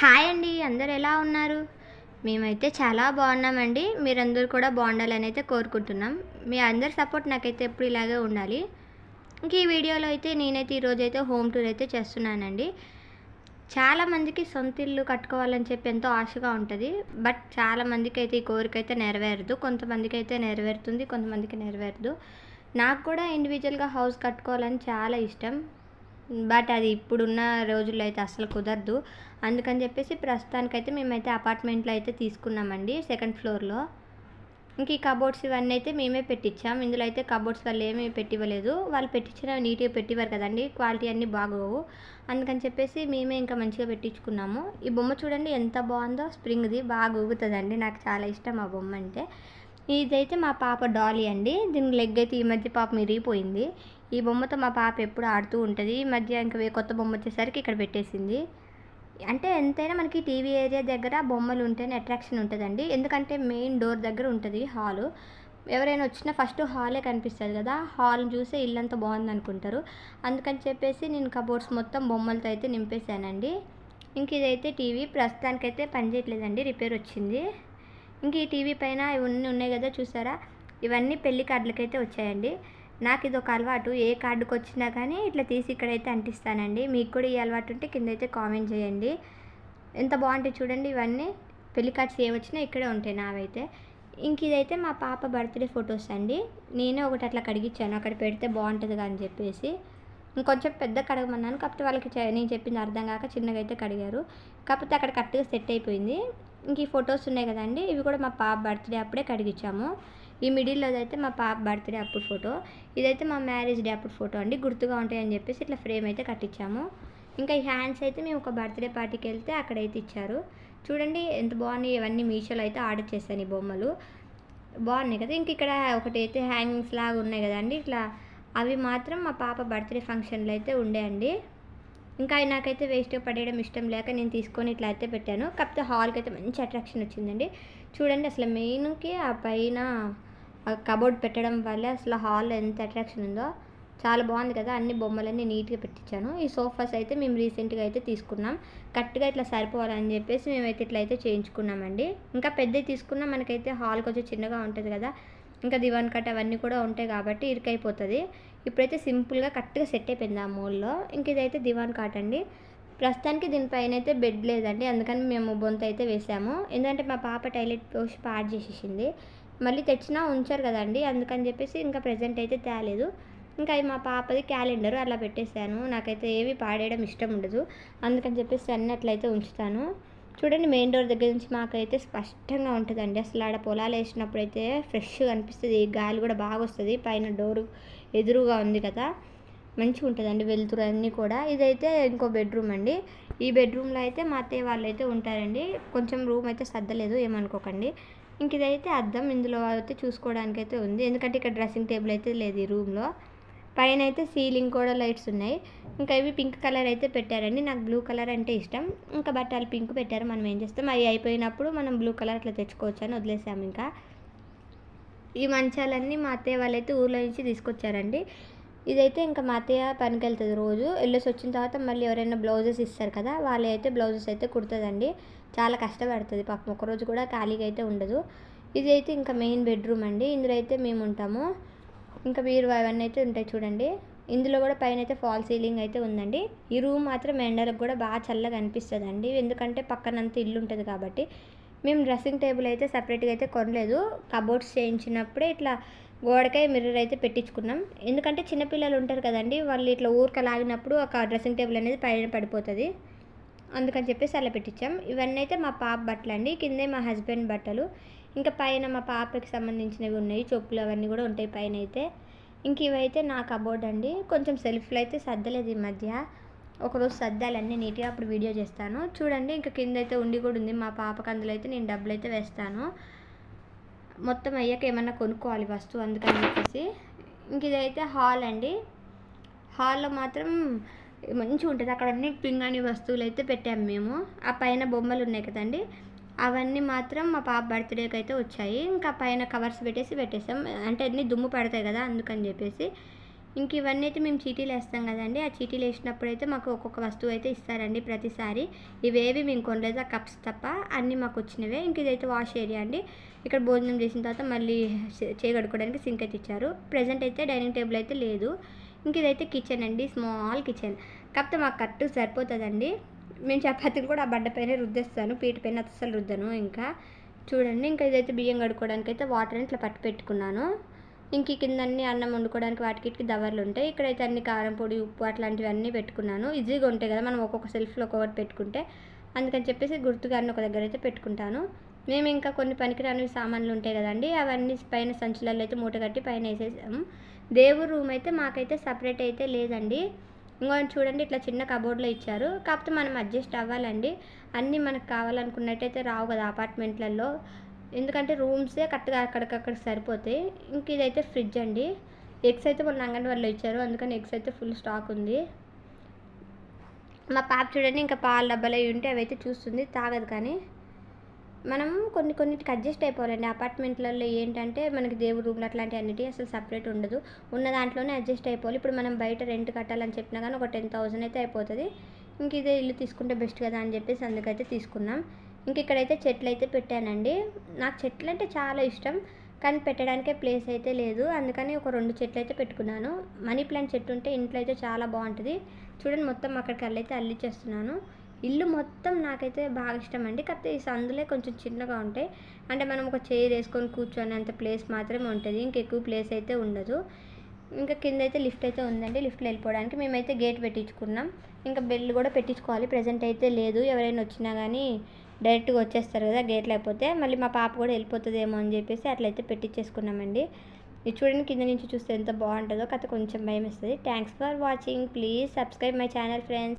Hi అండి అందరు ఎలా ఉన్నారు? మేమైతే చాలా బాగున్నామండి. మీరందరూ కూడా బాగుండాలని అయితే కోరుకుంటున్నాం. మీ అందరి సపోర్ట్ నాకైతే ఎప్పుడు ఇలాగే ఉండాలి. ఇంక ఈ వీడియోలో అయితే నేనైతే ఈరోజు అయితే హోమ్ టూర్ అయితే చేస్తున్నానండి. చాలామందికి సొంత ఇల్లు కట్టుకోవాలని చెప్పి ఎంతో ఆశగా ఉంటుంది. బట్ చాలామందికి అయితే ఈ కోరిక అయితే నెరవేరదు. కొంతమందికి అయితే నెరవేరుతుంది కొంతమందికి నెరవేరదు. నాకు కూడా ఇండివిజువల్గా హౌస్ కట్టుకోవాలని చాలా ఇష్టం. బట్ అది ఇప్పుడున్న రోజుల్లో అయితే అసలు కుదరదు. అందుకని చెప్పేసి ప్రస్తుతానికైతే మేమైతే అపార్ట్మెంట్లో అయితే తీసుకున్నామండి సెకండ్ ఫ్లోర్లో. ఇంక ఈ కబోర్డ్స్ ఇవన్నీ అయితే మేమే పెట్టించాం ఇందులో అయితే కబోర్డ్స్ వాళ్ళు ఏమీ పెట్టివ్వలేదు. వాళ్ళు పెట్టించిన నీట్గా పెట్టివారు కదండి. క్వాలిటీ అన్నీ బాగోవు. అందుకని చెప్పేసి మేమే ఇంకా మంచిగా పెట్టించుకున్నాము ఈ బొమ్మ చూడండి ఎంత బాగుందో. స్ప్రింగ్ది బాగా ఊగుతుందండి. నాకు చాలా ఇష్టం ఆ బొమ్మ అంటే ఇదైతే మా పాప డాలీ అండి. దీని లెగ్ అయితే ఈ మధ్య పాప మిరిగిపోయింది. ఈ బొమ్మతో మా పాప ఎప్పుడు ఆడుతూ ఉంటుంది. ఈ మధ్య ఇంకా కొత్త బొమ్మ వచ్చేసరికి ఇక్కడ పెట్టేసింది. అంటే ఎంతైనా మనకి టీవీ ఏరియా దగ్గర బొమ్మలు ఉంటేనే అట్రాక్షన్ ఉంటుందండి. ఎందుకంటే మెయిన్ డోర్ దగ్గర ఉంటుంది హాలు. ఎవరైనా వచ్చినా ఫస్ట్ హాలే కనిపిస్తుంది కదా. హాల్ చూసే ఇల్లంతా బాగుంది అనుకుంటారు. అందుకని చెప్పేసి నేను కబోర్డ్స్ మొత్తం బొమ్మలతో అయితే నింపేశానండి. ఇంక ఇదైతే టీవీ. ప్రస్తుతానికైతే పనిచేయట్లేదండి రిపేర్ వచ్చింది. ఇంక ఈ టీవీ పైన ఇవన్నీ ఉన్నాయి కదా చూసారా? ఇవన్నీ పెళ్ళి కార్డులకైతే వచ్చాయండి. నాకు ఇది ఒక అలవాటు. ఏ కార్డుకు వచ్చినా కానీ ఇట్లా తీసి ఇక్కడైతే అంటిస్తానండి. మీకు కూడా ఈ అలవాటు ఉంటే కింద అయితే కామెంట్ చేయండి. ఎంత బాగుంటాయి చూడండి ఇవన్నీ. పెళ్ళి కార్డ్స్ ఏమొచ్చినా ఇక్కడే ఉంటాయి నావైతే. ఇంక ఇదైతే మా పాప బర్త్డే ఫొటోస్ అండి. నేనే ఒకటి అట్లా కడిగిచ్చాను. అక్కడ పెడితే బాగుంటుంది అని చెప్పేసి. ఇంకొంచెం పెద్ద కడగమన్నాను. కాకపోతే వాళ్ళకి నేను చెప్పింది అర్థం కాక చిన్నగా అయితే కడిగారు. కాకపోతే అక్కడ కరెక్ట్గా సెట్ అయిపోయింది. ఇంక ఈ ఫొటోస్ ఉన్నాయి కదండి ఇవి కూడా మా పాప బర్త్డే అప్పుడే కడిగిచ్చాము. ఈ మిడిల్లో అయితే మా పాప బర్త్డే అప్పుడు ఫోటో ఇదైతే మా మ్యారేజ్ డే అప్పుడు ఫోటో అండి గుర్తుగా ఉంటాయని చెప్పేసి ఇట్లా ఫ్రేమ్ అయితే కట్టించాము ఇంకా ఈ హ్యాండ్స్ అయితే మేము ఒక బర్త్డే పార్టీకి వెళ్తే అక్కడైతే ఇచ్చారు. చూడండి ఎంత బాగున్నాయి ఇవన్నీ మీషోలో అయితే ఆర్డర్ చేశాను ఈ బొమ్మలు. బాగున్నాయి కదా ఇంక ఇక్కడ ఒకటి అయితే హ్యాంగింగ్స్ లాగా ఉన్నాయి కదండి ఇట్లా అవి మాత్రం మా పాప బర్త్డే ఫంక్షన్లో అయితే ఉండేయండి ఇంకా నాకైతే వేస్ట్గా పడేయడం ఇష్టం లేక నేను తీసుకొని ఇట్లా అయితే పెట్టాను. కాకపోతే హాల్కి అయితే మంచి అట్రాక్షన్ వచ్చిందండి. చూడండి అసలు మెయిన్కి ఆ పైన కబోర్డ్ పెట్టడం వల్ల అసలు హాల్ ఎంత అట్రాక్షన్ ఉందో. చాలా బాగుంది కదా అన్ని బొమ్మలన్నీ నీట్గా పెట్టించాను ఈ సోఫాస్ అయితే మేము రీసెంట్గా అయితే తీసుకున్నాం. కరెక్ట్గా ఇట్లా సరిపోవాలని చెప్పేసి మేమైతే ఇట్లా అయితే చేయించుకున్నామండి. ఇంకా పెద్దవి తీసుకున్నా మనకైతే హాల్ కొంచెం చిన్నగా ఉంటుంది కదా ఇంకా దివాన్ కట్ అవన్నీ కూడా ఉంటాయి కాబట్టి ఇరుకైపోతుంది. ఇప్పుడైతే సింపుల్గా కరెక్ట్గా సెట్ అయిపోయింది ఆ మూల్లో ఇంక ఇదైతే దివాన్ కాట్ అండి. ప్రస్తుతానికి దీనిపైన అయితే బెడ్ లేదండి. అందుకని మేము బొంత అయితే వేసాము. ఎందుకంటే మా పాప టైలెట్ పోసి పాడు చేసేసింది. మళ్ళీ తెచ్చినా ఉంచారు కదండి. అందుకని చెప్పేసి ఇంకా ప్రజెంట్ అయితే తేలేదు. ఇంకా అది మా పాపది క్యాలెండర్ అలా పెట్టేశాను. నాకైతే ఏవి పాడేయడం ఇష్టం ఉండదు. అందుకని చెప్పేసి అన్నట్లయితే ఉంచుతాను. చూడండి మెయిన్ డోర్ దగ్గర నుంచి మాకైతే స్పష్టంగా ఉంటుందండి. అసలు ఆడ పొలాలు వేసినప్పుడు అయితే ఫ్రెష్గా అనిపిస్తుంది. గాలి కూడా బాగా వస్తుంది. పైన డోరు ఎదురుగా ఉంది కదా. మంచిగా ఉంటుందండి వెలుతురు అన్నీ కూడా. ఇదైతే ఇంకో బెడ్రూమ్ అండి. ఈ బెడ్రూమ్లో అయితే మా అత్తయ్య వాళ్ళు అయితే ఉంటారండి. కొంచెం రూమ్ అయితే సర్దలేదు ఏమనుకోకండి. ఇంక ఇదైతే అద్దం. ఇందులో అయితే చూసుకోవడానికి అయితే ఉంది. ఎందుకంటే ఇక్కడ డ్రెస్సింగ్ టేబుల్ అయితే లేదు ఈ రూమ్లో పైన అయితే సీలింగ్ కూడా లైట్స్ ఉన్నాయి. ఇంకా ఇవి పింక్ కలర్ అయితే పెట్టారండి. నాకు బ్లూ కలర్ అంటే ఇష్టం. ఇంకా బట్టలు పింక్ పెట్టారు. మనం ఏం చేస్తాం? అవి అయిపోయినప్పుడు మనం బ్లూ కలర్ అట్లా తెచ్చుకోవచ్చు అని వదిలేసాము ఇంకా. ఈ మంచాలన్నీ మా అత్తయ్య వాళ్ళైతే ఊర్లో నుంచి తీసుకొచ్చారండి. ఇదైతే ఇంకా మా అత్తయ్య పనికి వెళ్తుంది రోజు. వెళ్ళేసి వచ్చిన తర్వాత మళ్ళీ ఎవరైనా బ్లౌజెస్ ఇస్తారు కదా వాళ్ళు అయితే బ్లౌజెస్ అయితే కుడుతుందండి. చాలా కష్టపడుతుంది. పాపం ఒకరోజు కూడా ఖాళీగా అయితే ఉండదు. ఇది అయితే ఇంకా మెయిన్ బెడ్రూమ్ అండి. ఇందులో అయితే మేము ఉంటాము. ఇంకా మీరు అవన్నీ అయితే ఉంటాయి చూడండి. ఇందులో కూడా పైన అయితే ఫాల్ సీలింగ్ అయితే ఉందండి. ఈ రూమ్ మాత్రం ఎండలకు కూడా బాగా చల్లగా అనిపిస్తుంది అండి ఎందుకంటే పక్కనంతా ఇల్లు ఉంటుంది కాబట్టి. మేము డ్రెస్సింగ్ టేబుల్ అయితే సపరేట్గా అయితే కొనలేదు. కబోర్డ్స్ చేయించినప్పుడే ఇట్లా గోడకాయ మిర్రర్ అయితే పెట్టించుకున్నాం. ఎందుకంటే చిన్నపిల్లలు ఉంటారు కదండి వాళ్ళు ఇట్లా ఊరిక లాగినప్పుడు ఒక డ్రెస్సింగ్ టేబుల్ అనేది పైన పడిపోతుంది. అందుకని చెప్పేసి అలా పెట్టించాం. ఇవన్నీ అయితే మా పాప బట్టలు అండి కిందే మా హస్బెండ్ బట్టలు. ఇంకా పైన మా పాపకి సంబంధించినవి ఉన్నాయి చెప్పులు అవన్నీ కూడా ఉంటాయి పైన అయితే. ఇంక ఇవైతే నా కబోర్డ్ అండి. కొంచెం సెల్ఫ్లో అయితే సర్దలేదు ఈ మధ్య. ఒకరోజు సర్దాలన్నీ నీట్గా అప్పుడు వీడియో చేస్తాను. చూడండి ఇంకా కింద అయితే ఉండి కూడా ఉంది. మా పాపకి అందులో అయితే నేను డబ్బులు అయితే వేస్తాను. మొత్తం అయ్యాక ఏమన్నా కొనుక్కోవాలి వస్తువు అందుకని చెప్పేసి. ఇంక ఇదైతే హాల్ అండి. హాల్లో మాత్రం మంచిగా ఉంటుంది. అక్కడ అన్ని పింగాణి వస్తువులు అయితే పెట్టాము మేము. ఆ పైన బొమ్మలు ఉన్నాయి కదండి. అవన్నీ మాత్రం మా పాప బర్త్డేకి అయితే వచ్చాయి. ఇంకా పైన కవర్స్ పెట్టేసి పెట్టేసాం అంటే అన్నీ దుమ్ము పడతాయి కదా అందుకని చెప్పేసి. ఇంక ఇవన్నీ అయితే మేము చీటీలు వేస్తాం కదండి. ఆ చీటీలు వేసినప్పుడు అయితే మాకు ఒక్కొక్క వస్తువు అయితే ఇస్తారండి ప్రతిసారి. ఇవేవి మేము కొనలేదు ఆ కప్స్ తప్ప అన్నీ మాకు వచ్చినవే. ఇంక ఇదైతే వాష్ ఏరియా అండి. ఇక్కడ భోజనం చేసిన తర్వాత మళ్ళీ చేయగడుకోవడానికి సింక్ అయితే ఇచ్చారు. ప్రజెంట్ అయితే డైనింగ్ టేబుల్ అయితే లేదు. ఇంక ఇదైతే కిచెన్ అండి స్మాల్ కిచెన్. కాకపోతే మాకు కట్టు సరిపోతుందండి. మేము చపాతీలు కూడా ఆ బడ్డ పైన రుద్దేస్తాను పీట పైన అసలు రుద్దను ఇంకా. చూడండి ఇంకా ఇదైతే బియ్యం కడుక్కోవడానికి అయితే వాటర్ ఇట్లా పట్టి పెట్టుకున్నాను. ఇంక కింద అన్ని అన్నం వండుకోవడానికి వాటికి దవర్లు ఉంటాయి. ఇక్కడైతే అన్ని కారం పొడి ఉప్పు అట్లాంటివి అన్నీ పెట్టుకున్నాను. ఈజీగా ఉంటాయి కదా మనం ఒక్కొక్క సెల్ఫ్లో ఒక్కొక్కటి పెట్టుకుంటే. అందుకని చెప్పేసి గుర్తుగా అన్ని ఒక దగ్గర అయితే పెట్టుకుంటాను. మేము ఇంకా కొన్ని పనికిరాని సామాన్లు ఉంటాయి కదండి అవన్నీ పైన సంచులలో అయితే మూట కట్టి పైన వేసేసాము. దేవుడు రూమ్ అయితే మాకైతే సపరేట్ అయితే లేదండి. ఇంకో చూడండి ఇట్లా చిన్న కబోర్డ్లో ఇచ్చారు. కాకపోతే మనం అడ్జస్ట్ అవ్వాలండి. అన్నీ మనకు కావాలనుకున్నట్టయితే రావు కదా అపార్ట్మెంట్లలో. ఎందుకంటే రూమ్సే కరెక్ట్గా అక్కడికక్కడ సరిపోతాయి. ఇంక ఇదైతే ఫ్రిడ్జ్ అండి. ఎగ్స్ అయితే మొన్న అంగన్వాడీలో ఇచ్చారు. అందుకని ఎగ్స్ అయితే ఫుల్ స్టాక్ ఉంది. మా పాప చూడండి ఇంకా పాల డబ్బాలు అవి ఉంటే అవైతే చూస్తుంది. తాగదు కానీ. మనం కొన్ని కొన్నిటికి అడ్జస్ట్ అయిపోవాలండి. అపార్ట్మెంట్లలో ఏంటంటే మనకి దేవుడు రూమ్లు అట్లాంటి అన్నిటి అసలు సపరేట్ ఉండదు. ఉన్న దాంట్లోనే అడ్జస్ట్ అయిపోవాలి. ఇప్పుడు మనం బయట రెంట్ కట్టాలని చెప్పినా కానీ ఒక టెన్ థౌసండ్ అయితే అయిపోతుంది. ఇంక ఇదే ఇల్లు తీసుకుంటే బెస్ట్ కదా అని చెప్పేసి అందుకైతే తీసుకున్నాం. ఇంక ఇక్కడైతే చెట్లు అయితే పెట్టానండి. నాకు చెట్లు అంటే చాలా ఇష్టం. కానీ పెట్టడానికే ప్లేస్ అయితే లేదు. అందుకని ఒక రెండు చెట్లు అయితే పెట్టుకున్నాను. మనీ ప్లాంట్ చెట్టు ఉంటే ఇంట్లో అయితే చాలా బాగుంటుంది. చూడండి మొత్తం అక్కడికి అల్లైతే అల్లిచ్చేస్తున్నాను. ఇల్లు మొత్తం నాకైతే బాగా ఇష్టం అండి. కాకపోతే ఈ సందులే కొంచెం చిన్నగా ఉంటాయి. అంటే మనం ఒక చైర్ వేసుకొని కూర్చొని అంత ప్లేస్ మాత్రమే ఉంటుంది. ఇంకెక్కువ ప్లేస్ అయితే ఉండదు. ఇంకా కింద అయితే లిఫ్ట్ అయితే ఉందండి. లిఫ్ట్లో వెళ్ళిపోవడానికి మేమైతే గేట్ పెట్టించుకున్నాం. ఇంకా బెల్ కూడా పెట్టించుకోవాలి. ప్రజెంట్ అయితే లేదు. ఎవరైనా వచ్చినా కానీ డైరెక్ట్గా వచ్చేస్తారు కదా గేట్ లేకపోతే మళ్ళీ మా పాప కూడా వెళ్ళిపోతుందేమో అని చెప్పేసి అట్లయితే పెట్టించేసుకున్నామండి. ఇది చూడండి కింద నుంచి చూస్తే ఎంత బాగుంటుందో. కథ కొంచెం భయం వేస్తుంది thanks for watching please subscribe my channel friends